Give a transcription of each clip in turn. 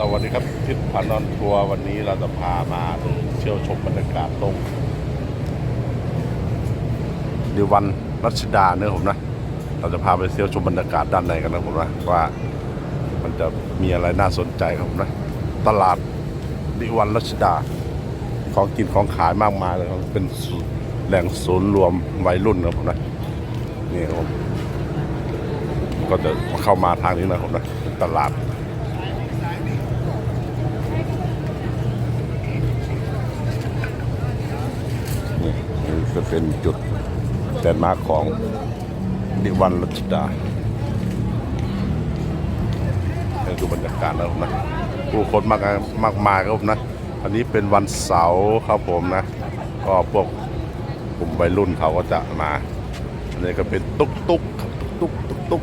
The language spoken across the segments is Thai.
สวัสดีครับทิศพานอนทัวร์วันนี้เราจะพามาเดินเที่ยวชมบรรยากาศตรงดิวันรัชดาเนื้อะผมนะ เราจะพาไปเที่ยวชมบรรยากาศด้านในกันนะผมนะว่ามันจะมีอะไรน่าสนใจครับผมนะ ตลาดดิวันรัชดา ของกินของขายมากมายเลยครับเป็นแหล่งศูนย์รวมวัยรุ่นครับผมนะนี่ครับผมก็จะเข้ามาทางนี้นะผมนะตลาด จะเป็นจุดแลนด์มาร์คของดิวันรัชดาให้ดูบรรยากาศแล้วนะผู้คนมากมากมายครับนะ อันนี้เป็นวันเสาร์ครับผมนะ ก็พวกกลุ่มวัยรุ่นเขาก็จะมา อันนี้ก็เป็นตุ๊กตุ๊กครับตุ๊กตุ๊กตุ๊ก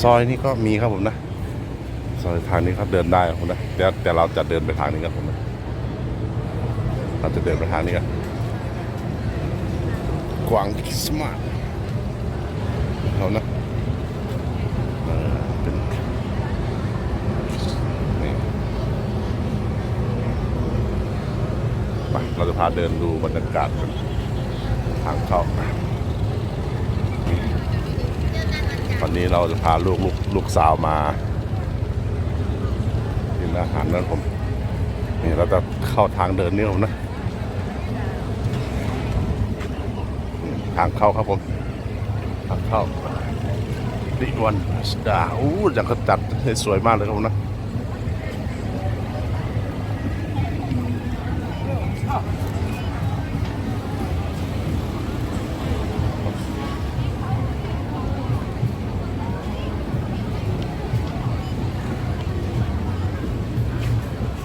ซอยนี้ก็มีครับผมนะ ซอยทางนี้ครับเดินได้ครับผมนะแต่แต่เราจะเดินไปทางนี้ครับผมนะ เราจะเดินไปทางนี้กันกวางคริสต์มาสเรานะเป็นนี่ไปเราจะพาเดินดูบรรยากาศกันทางเข้าวันนี้เราจะพาลูกลูกลูกสาวมากินอาหารนั้นผมนี่เราจะเข้าทางเดินนี่ผมนะ ทางเข้าครับผม ทางเข้าดิวันสดาอู้จังเขาจัดสวยมากเลยครับผมนะ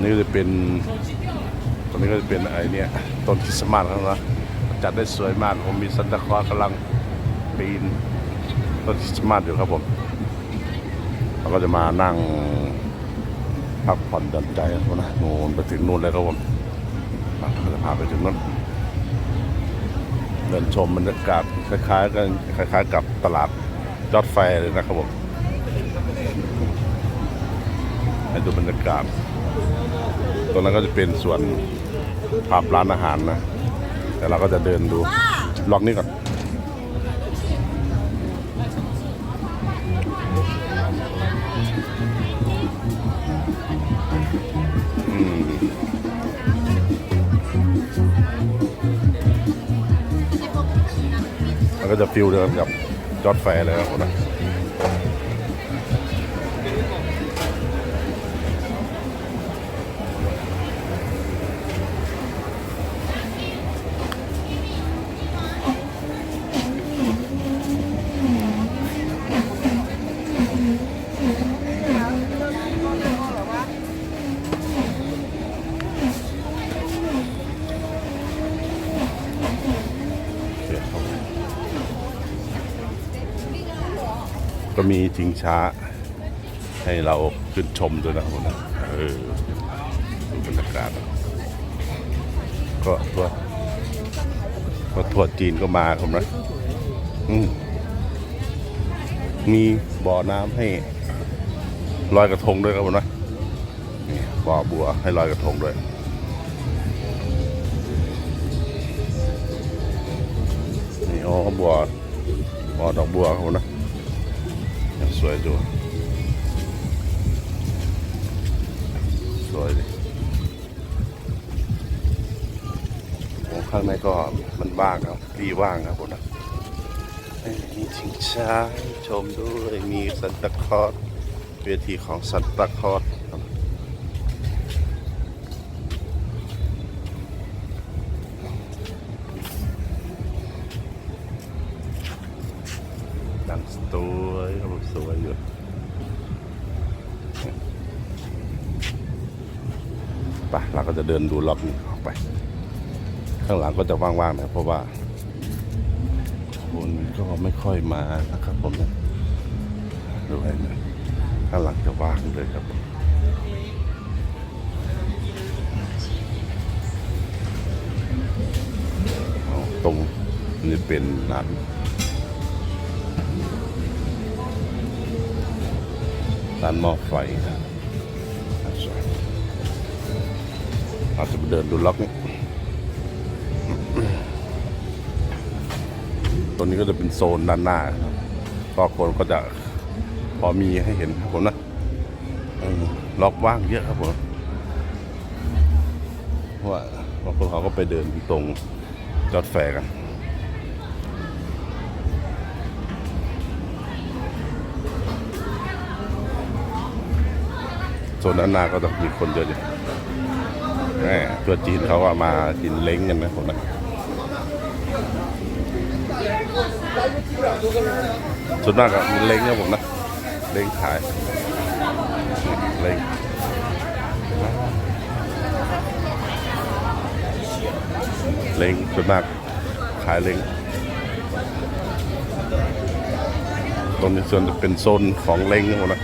นี่ก็จะเป็นตรงนี้ก็จะเป็นไอเนี่ยต้นคริสต์มาสครับนะ จัดได้สวยมากผมมีซันตาคลอสกำลังปีนต้นคริสต์มาสอยู่ครับผมเราก็จะมานั่งพักผ่อนหย่อนใจนะโน่นไปถึงนู่นเลยครับผมเราจะพาไปถึงนั้นเดินชมบรรยากาศคล้ายๆกันคล้ายๆ กับตลาดยอดไฟเลยนะครับผมให้ดูบรรยากาศตรงนั้นก็จะเป็นส่วนผับร้านอาหารนะ แต่เราก็จะเดินดูล็อกนี้ก่อนมันก็จะฟิลเดิมกับจอดแฟร์เลยครับผมนะ ก็มีชิงช้า ให้เราขึ้นชมด้วยนะครับผมนะเออดูบรรยากาศก็ทั่วก็ทั่วจีนก็มาครับนะมมีบ่อน้ำให้ลอยกระทงด้วยครับผมนะบ่อบัวให้ลอยกระทงด้วยนี่อ๋อบัวบัวดอกบัวครับผมนะ สวยดูสวยดิโอ้ข้างในก็มันว่างครับที่ว่างครับผมนะมีชิงช้าชมด้วยมีสันตะครอสเวทีของสันตะคอสครั บดังสวยครับสวยอยู่ไปเราก็จะเดินดูรอบนี้ออกไป ข้างหลังก็จะว่างๆนะเพราะว่าคนก็ไม่ค่อยมานะครับผมนะดูให้นะข้างหลังจะว่างเลยครับตรงนี่เป็นร้า ร้านหม้อไฟอาจจะไปเดินดูล็อกนี่ตัวนี้ก็จะเป็นโซนด้านหน้าครับก็คนก็จะพอมีให้เห็นครับผมนะล็อกว่างเยอะครับผมเพราะว่าบางคนเขาก็ไปเดินตรงจอดแฟกัน โซนด้านหน้าก็ต้องมีคนเยอะอยู่แหมตัวจีนเขาว่ามากินเล้งกันนะผมนะส่วนมากก็มีเล้งนะผมนะ เล้งขาย เล้งเล้งส่วนมากขายเล้งตรงนี้ส่วนจะเป็นโซนของเล้งนะผมนะ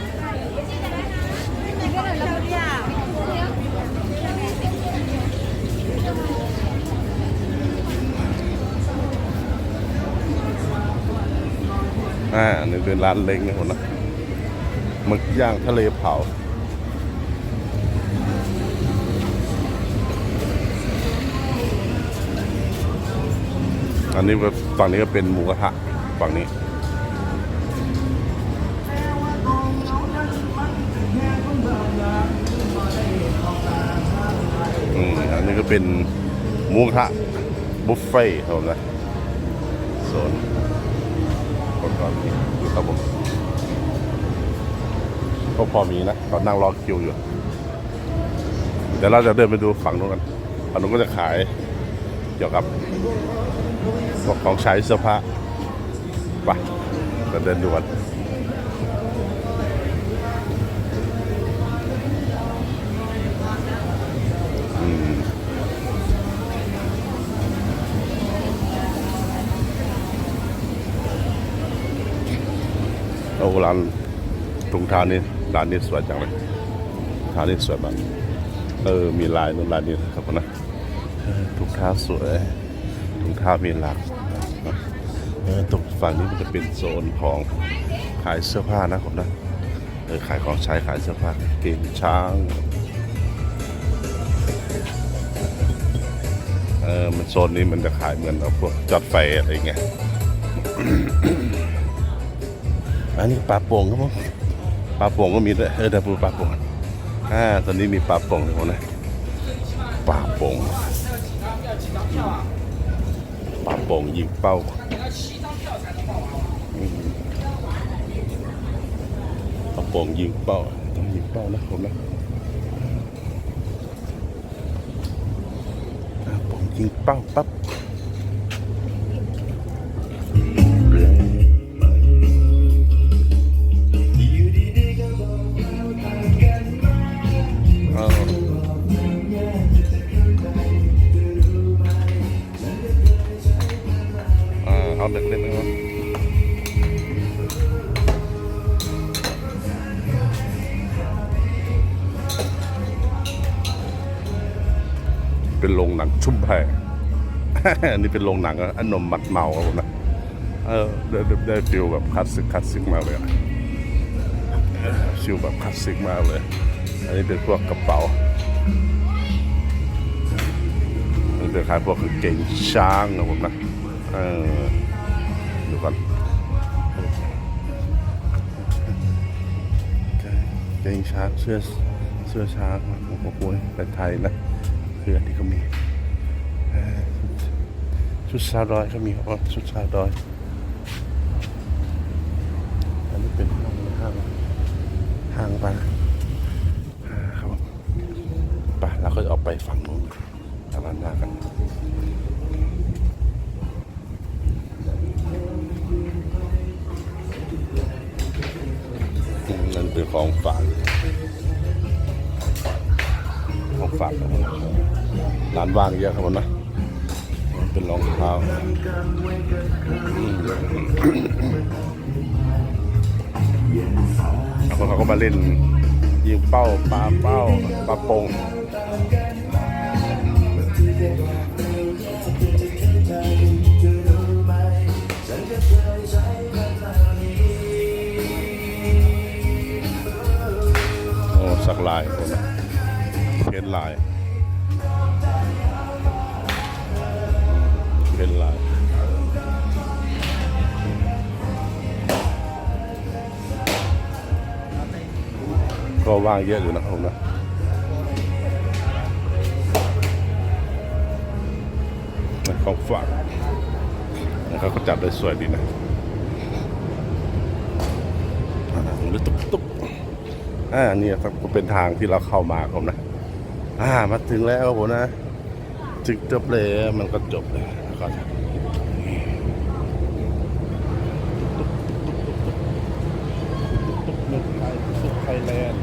อ่านี่เป็นร้านเล้งนะผมนะหมึกย่างทะเลเผาอันนี้ก็ฝั่งนี้ก็เป็นหมูกระทะฝั่งนี้ อืมอันนี้ก็เป็นหมูกระทะบุฟเฟ่ต์ครับผมนะโซน คนก็มีอยู่ครับผมก็พอมีนะตอนนั่งรอคิวอยู่ เดี๋ยวเราจะเดินไปดูฝั่งนู้นกันฝั่งนู้นก็จะขายเกี่ยวกับของใช้เสื้อผ้าไปเดินดูกัน ร้านถุงเท้านี่ร้านนี้สวยจังเลยทานี่สวยมากเออมีลายนู้นลายนี้ครับผมนะถุงเท้าสวยถุงเท้ามีหลากเออตรงฝั่งนี้มันจะเป็นโซนของขายเสื้อผ้านะผมนะเออขายของใช้ขายเสื้อผ้าเกงช้างเออมันโซนนี้มันจะขายเหมือนกับพวกจอดไฟอะไรเงี้ย อันนี้ปลาโป่งครับผมปลาโป่งก็มีด้วยเออเดี๋ยวดูปลาโป่งอ่าตอนนี้มีปลาโป่งอยู่นะปลาโป่งปลาโป่งยิงเป้าปลาโป่งยิงเป้าต้องยิงเป้านะผมนะปลาโป่งยิงเป้าปั๊บ หนังชุ่มแพอันนี้เป็นโรงหนังอะอันนมมัดเมาครับผมนะเออได้ได้ได้ฟิลแบบคลาสสิกคลาสสิกมากเลยฟิลแบบคลาสสิกมากเลย อันนี้เป็นพวกกระเป๋าอันนี้เป็นขายพวกกางเกงช้างนะผมนะเออดูก่อนเกงช้างเสื้อเสื้อช้างโอ้โหเป็นไทยนะเสื้อที่เขามี ชุดชาวดอยก็มีครับว่าชุดชาวดอย อันนี้เป็นห้างห้างห้างปะอ่าครับผมไปเราก็จะออกไปฝั่งนู้นทางด้านหน้ากันนั่นเป็นของฝากของฝากครับผมร้านว่างเยอะครับผมนะ เป็นรองเท้าแล้วคนเขาก็มาเล่นยิงเป้าปลาเป้าปลาปงโป่งอกลายผมนเพ้นลาย ก็ว่างเยอะอยู่นะครับผมนะของฝากนะครับก็จัดได้สวยดีนะอ่าหรือตุ๊กตุ๊กอ่านี่ครับก็เป็นทางที่เราเข้ามาครับผมนะ อ่ามาถึงแล้วครับผมนะถึงจบเลยมันก็จบเลยแล้วก็ตุ๊กตุ๊กตุ๊กตุ๊กไทยแลนด์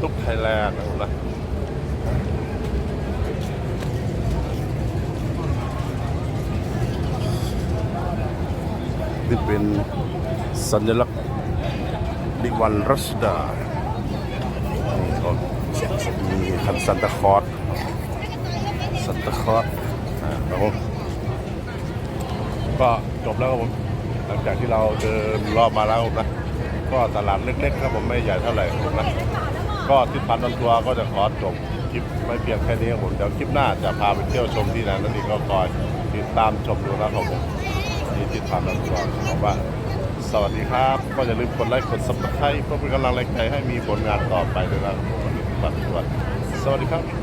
ตุ๊กไทยแลนด์นะผมนะ นี่เป็นสัญลักษณ์ดิวันรัชดานี่ก็มีคันซันตาคลอสซันตาคอสอ่าครับผมก็จบแล้วครับผมหลังจากที่เราเดินรอบมาแล้วนะก็ตลาดเล็กๆครับผมไม่ใหญ่เท่าไหร่ครับผมนะก็ทิศพันธ์นนทัวก็จะขอจบคลิปไม่เพียงแค่นี้ครับผมเดี๋ยวคลิปหน้าจะพาไปเที่ยวชมที่ไหนนั่นอีกก็คอยติดตามชมดูนะครับผม ทิศพันธ์นนทัวก็ขอว่า สวัสดีครับ ก็อย่าลืมกดไลค์กดซับสไครต์เพื่อเป็นกำลังแรงใจให้มีผลงานต่อไปด้วยนะครับสวัสดีครับ